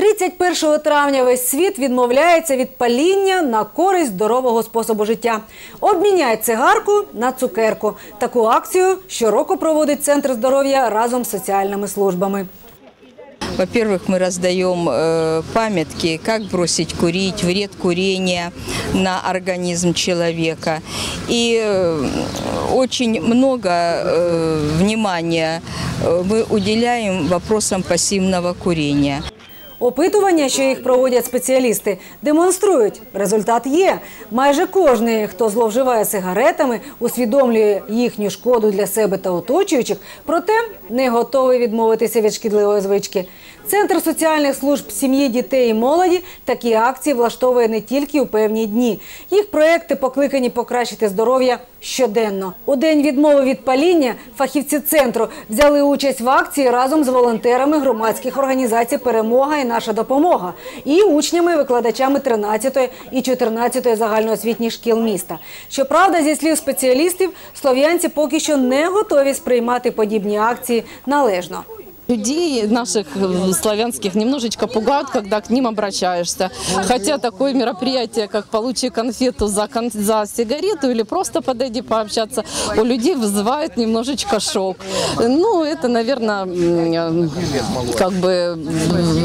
31 травня весь світ відмовляється від паління на користь здорового способу життя. Обміняй цигарку на цукерку. Таку акцію щороку проводить центр здоров'я разом з соціальними службами. Во-первых, мы раздаем э, памятки, как бросить курить, вред курения на организм человека. И э, очень много э, внимания э, мы уделяем вопросам пассивного курения. Опитування, що їх проводять спеціалісти, демонструють. Результат є. Майже кожний, хто зловживає сигаретами, усвідомлює їхню шкоду для себе та оточуючих, проте не готовий відмовитися від шкідливої звички. Центр соціальних служб сім'ї, дітей і молоді такі акції влаштовує не тільки у певні дні. Їх проекти покликані покращити здоров'я щоденно. У день відмови від паління фахівці центру взяли участь в акції разом з волонтерами громадських організацій Перемога і наша допомога і учнями, викладачами 13 і 14 загальноосвітніх шкіл міста. Щоправда, зі слів спеціалістів, слов'янці поки що не готові сприймати подібні акції належно. Людей наших э, славянских немножечко пугают, когда к ним обращаешься. Хотя такое мероприятие, как получи конфету за, кон- за сигарету или просто подойди пообщаться, у людей вызывает немножечко шок. Ну, это, наверное, как бы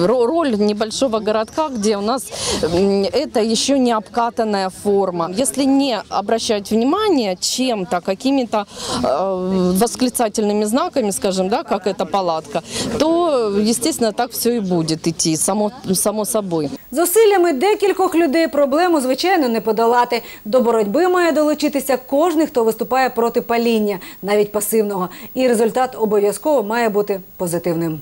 роль небольшого городка, где у нас это еще не обкатанная форма. Если не обращать внимание чем-то, какими-то э, восклицательными знаками, скажем, да, как эта палатка, то, звісно, так все і буде йти, само, само собой. Зусиллями декількох людей проблему, звичайно, не подолати. До боротьби має долучитися кожен, хто виступає проти паління, навіть пасивного. І результат обов'язково має бути позитивним.